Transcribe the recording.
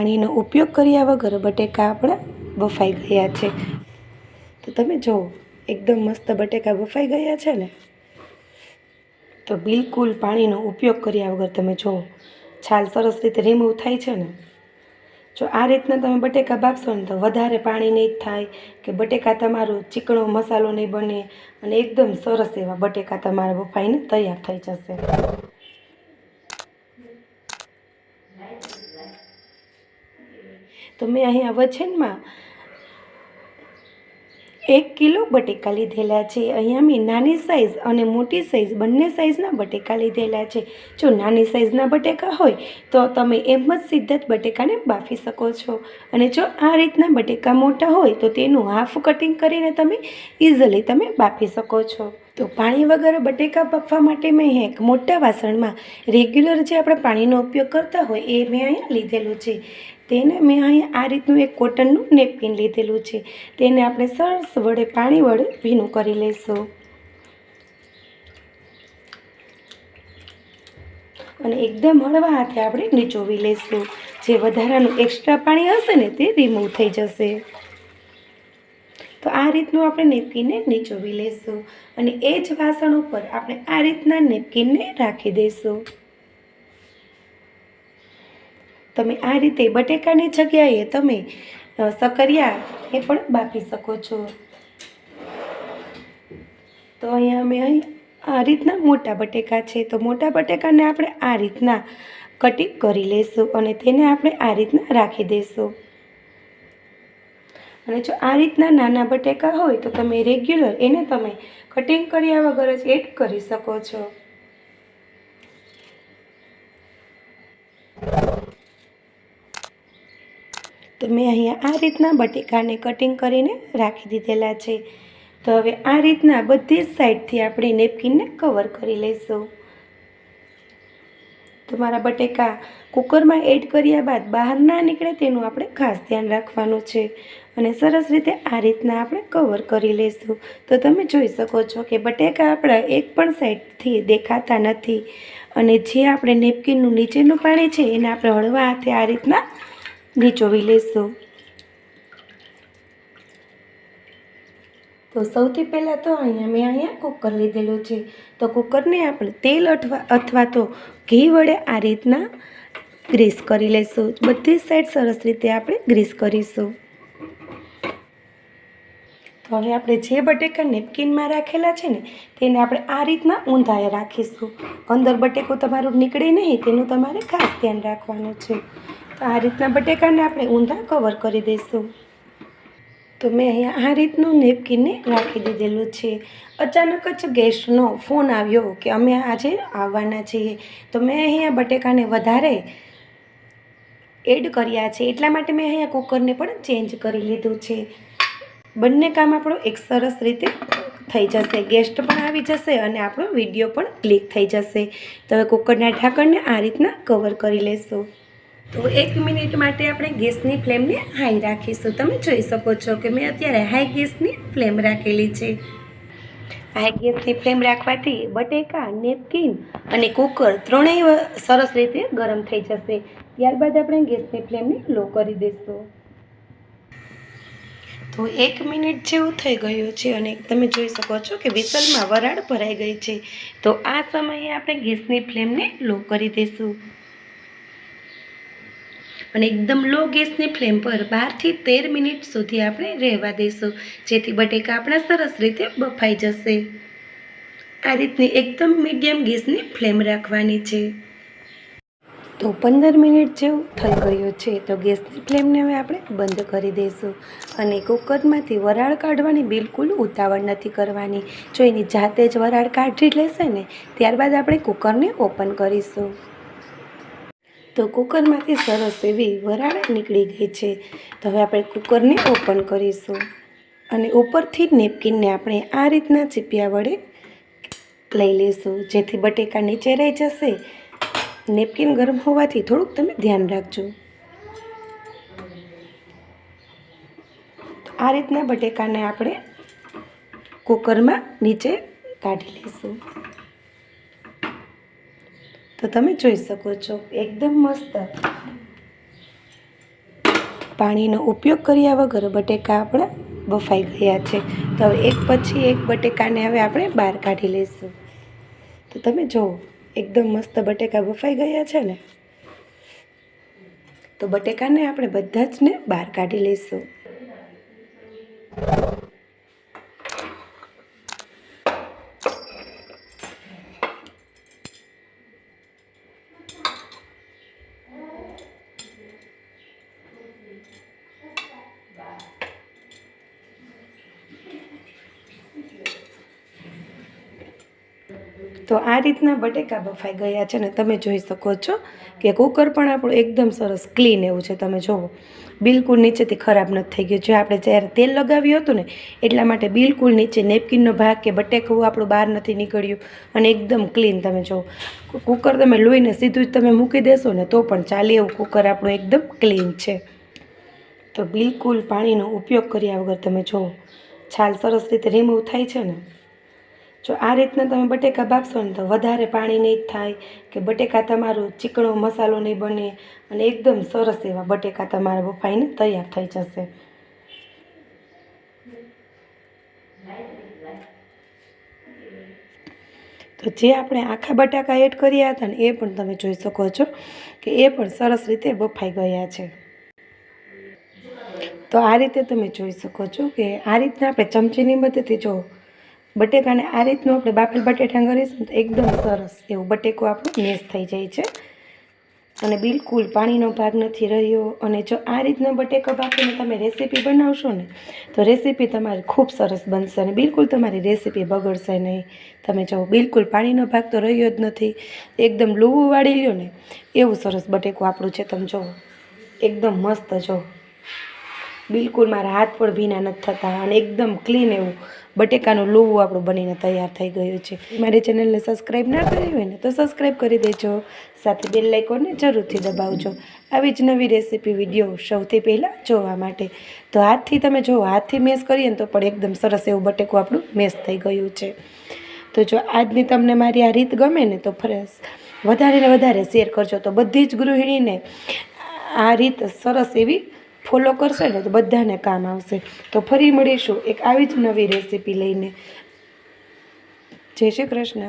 પાણીનો ઉપયોગ કર્યા વગર બટેકા આપણા બફાઈ ગયા છે. તો તમે જુઓ એકદમ મસ્ત બટેકા બફાઈ ગયા છે ને? તો બિલકુલ પાણીનો ઉપયોગ કર્યા વગર તમે જુઓ છાલ સરસ રીતે રિમૂવ થાય છે ને? જો આ રીતના તમે બટેકા બાફશો ને તો વધારે પાણી નહીં થાય કે બટેકા તમારો ચીકણો મસાલો નહીં બને અને એકદમ સરસ એવા બટેકા તમારા બફાઈને તૈયાર થઈ જશે. તો મેં અહીંયા વજનમાં એક કિલો બટેકા લીધેલા છે. અહીંયા મેં નાની સાઈઝ અને મોટી સાઇઝ બંને સાઇઝના બટેકા લીધેલા છે. જો નાની સાઈઝના બટેકા હોય, તો તમે એમ જ સીધા બટેકાને બાફી શકો છો. અને જો આ રીતના બટેકા મોટા હોય, તો તેનું હાફ કટિંગ કરીને તમે ઇઝીલી તમે બાફી શકો છો. તો પાણી વગર બટેકા બફવા માટે મેં એક મોટા વાસણમાં રેગ્યુલર જે આપણે પાણીનો ઉપયોગ કરતા હોય એ મેં અહીંયા લીધેલું છે. તેને મેં અહીંયા આ રીતનું એક કોટનનું નેપકિન લીધેલું છે. તેને આપણે સરસ વડે પાણી વડે ભીનું કરી લઈશું. અને એકદમ હળવા હાથે આપણે નીચોવી લઈશું. જે વધારાનું એક્સ્ટ્રા પાણી હશે ને તે રિમૂવ થઈ જશે. તો આ રીતનું આપણે નેપકિનને નીચોવી લઈશું અને એ જ વાસણ ઉપર આપણે આ રીતના નેપકિનને રાખી દઈશું તમે આ રીતે બટેકાની જગ્યાએ તમે સકરિયા એ પણ બાફી શકો છો. તો અહીંયા અમે અહીં આ રીતના મોટા બટેકા છે. તો મોટા બટેકાને આપણે આ રીતના કટિંગ કરી લઈશું અને તેને આપણે આ રીતના રાખી દઈશું અને જો આ રીતના નાના બટેકા હોય તો તમે રેગ્યુલર એને તમે કટિંગ કર્યા વગર જ એડ કરી શકો છો. તો મેં અહીંયા આ રીતના બટેકાને કટિંગ કરીને રાખી દીધેલા છે. તો હવે આ રીતના બધી જ સાઈડથી આપણે નેપકિનને કવર કરી લઈશું. તમારા બટેકા કુકરમાં એડ કર્યા બાદ બહાર ના નીકળે તેનું આપણે ખાસ ધ્યાન રાખવાનું છે. અને સરસ રીતે આ રીતના આપણે કવર કરી લઈશું તો તમે જોઈ શકો છો કે બટેકા આપણા એક પણ સાઈડથી દેખાતા નથી. અને જે આપણે નેપકિનનું નીચેનું પાણી છે એને આપણે હળવા હાથે આ રીતના નીચોવી લઈશું તો સૌથી પહેલાં તો અહીંયા મેં અહીંયા કુકર લીધેલું છે. તો કુકરને આપણે તેલ અથવા અથવા તો ઘી વડે આ રીતના ગ્રીસ કરી લઈશું. બધી સાઈડ સરસ રીતે આપણે ગ્રીસ કરીશું. તો હવે આપણે જે બટેકા નેપકિનમાં રાખેલા છે ને, તેને આપણે આ રીતના ઊંધાએ રાખીશું. અંદર બટેકો તમારું નીકળે નહીં, તેનું તમારે ખાસ ધ્યાન રાખવાનું છે. તો આ રીતના બટેકાને આપણે ઊંધા કવર કરી દઈશું. તો મેં અહીંયા આ રીતનું નેપકિનને રાખી દીધેલું છે. અચાનક જ ગેસ્ટનો ફોન આવ્યો કે અમે આજે આવવાના છીએ. તો મેં અહીંયા બટેકાને વધારે એડ કર્યા છે. એટલા માટે મેં અહીંયા કુકરને પણ ચેન્જ કરી લીધું છે. બંને કામ આપણું એક સરસ રીતે થઈ જશે. ગેસ્ટ પણ આવી જશે અને આપણો વીડિયો પણ ક્લિક થઈ જશે. તો હવે કુકરના ઢાંકણને આ રીતના કવર કરી લેશું. તો એક મિનિટ માટે આપણે ગેસની ફ્લેમને હાઈ રાખીશું. તમે જોઈ શકો છો કે મેં અત્યારે હાઈ ગેસની ફ્લેમ રાખેલી છે. હાઈ ગેસની ફ્લેમ રાખવાથી બટેકા, નેપકિન અને કુકર ત્રણેય સરસ રીતે ગરમ થઈ જશે. ત્યારબાદ આપણે ગેસની ફ્લેમને લો કરી દઈશું. તો એક મિનિટ જેવું થઈ ગયું છે અને તમે જોઈ શકો છો કે વિસલમાં વરાળ ભરાઈ ગઈ છે. તો આ સમયે આપણે ગેસની ફ્લેમને લો કરી દઈશું. અને એકદમ લો ગેસની ફ્લેમ પર બારથી તેર મિનિટ સુધી આપણે રહેવા દઈશું. જેથી બટેકા આપણા સરસ રીતે બફાઈ જશે. આ રીતની એકદમ મીડિયમ ગેસની ફ્લેમ રાખવાની છે. તો પંદર મિનિટ જેવું થઈ ગયું છે, તો ગેસની ફ્લેમને હવે આપણે બંધ કરી દઈશું. અને કુકરમાંથી વરાળ કાઢવાની બિલકુલ ઉતાવળ નથી કરવાની. જો એની જાતે જ વરાળ કાઢી લેશે ને, ત્યારબાદ આપણે કુકરને ઓપન કરીશું. તો કુકરમાંથી સરસ એવી વરાળ નીકળી ગઈ છે. તો હવે આપણે કુકરને ઓપન કરીશું. અને ઉપરથી નેપકિનને આપણે આ રીતના ચીપિયા વડે લઈ લઈશું. જેથી બટેકા નીચે રહી જશે. નેપકિન ગરમ હોવાથી થોડુંક તમે ધ્યાન રાખજો. આ રીતના બટેકાને આપણે કુકરમાં નીચે કાઢી લઈશું. તો તમે જોઈ શકો છો, એકદમ મસ્ત. પાણીનો ઉપયોગ કર્યા વગર બટેકા આપણા બફાઈ ગયા છે. તો હવે એક પછી એક બટેકાને હવે આપણે બહાર કાઢી લઈશું. તો તમે જુઓ, એકદમ મસ્ત બટેકા બફાઈ ગયા છે ને. તો બટેકાને આપણે બધા જ ને બહાર કાઢી લઈશું. તો આ રીતના બટેકા બફાઈ ગયા છે ને તમે જોઈ શકો છો કે કુકર પણ આપણું એકદમ સરસ ક્લીન એવું છે. તમે જુઓ બિલકુલ નીચેથી ખરાબ નથી થઈ ગયું. જો આપણે જ્યારે તેલ લગાવ્યું હતું ને, એટલા માટે બિલકુલ નીચે નેપકિનનો ભાગ કે બટેકું આપણું બહાર નથી નીકળ્યું અને એકદમ ક્લીન. તમે જુઓ કુકર તમે લોહીને સીધું જ તમે મૂકી દેશો ને તો પણ ચાલે એવું કુકર આપણું એકદમ ક્લીન છે. તો બિલકુલ પાણીનો ઉપયોગ કર્યા વગર તમે જુઓ છાલ સરસ રીતે રિમૂવ થાય છે ને. જો આ રીતના તમે બટેકા બાફશો ને તો વધારે પાણી નહીં થાય કે બટેકા તમારું ચીકણો મસાલો નહીં બને અને એકદમ સરસ એવા બટેકા તમારા બફાઈને તૈયાર થઈ જશે. તો જે આપણે આખા બટાકા એડ કર્યા હતા ને એ પણ તમે જોઈ શકો છો કે એ પણ સરસ રીતે બફાઈ ગયા છે. તો આ રીતે તમે જોઈ શકો છો કે આ રીતના આપણે ચમચીની મદદથી જો બટેકાને આ રીતનું આપણે બાફેલ બટેટા કરીશું તો એકદમ સરસ એવું બટેકો આપણું મેસ થઈ જાય છે. અને બિલકુલ પાણીનો ભાગ નથી રહ્યો. અને જો આ રીતનો બટેકો બાફીને તમે રેસીપી બનાવશો ને, તો રેસીપી તમારી ખૂબ સરસ બનશે અને બિલકુલ તમારી રેસીપી બગડશે નહીં. તમે જો બિલકુલ પાણીનો ભાગ તો રહ્યો જ નથી. એકદમ લૂવું વાળી લ્યો ને, એવું સરસ બટેકું આપણું છે. તમે જુઓ એકદમ મસ્ત જો. બિલકુલ મારા હાથ પણ ભીના નથી થતા અને એકદમ ક્લીન એવું બટેકાનું લોવું આપણું બનીને તૈયાર થઈ ગયું છે. મારી ચેનલને સબસ્ક્રાઈબ ના કરી હોય ને તો સબસ્ક્રાઈબ કરી દેજો. સાથે બેલ લાઇકોનને જરૂરથી દબાવજો. આવી જ નવી રેસીપી વીડિયો સૌથી પહેલાં જોવા માટે. તો હાથથી તમે જો હાથથી મેસ કરીએ ને તો પણ એકદમ સરસ એવું બટેકું આપણું મેસ થઈ ગયું છે. તો જો આજની તમને મારી આ રીત ગમે ને તો ફ્રેશ વધારે ને વધારે શેર કરજો. તો બધી જ ગૃહિણીને આ રીત સરસ એવી ફોલો કરશે ને તો બધાને કામ આવશે. તો ફરી મળીશું એક આવી જ નવી રેસીપી લઈને. જય શ્રી કૃષ્ણ.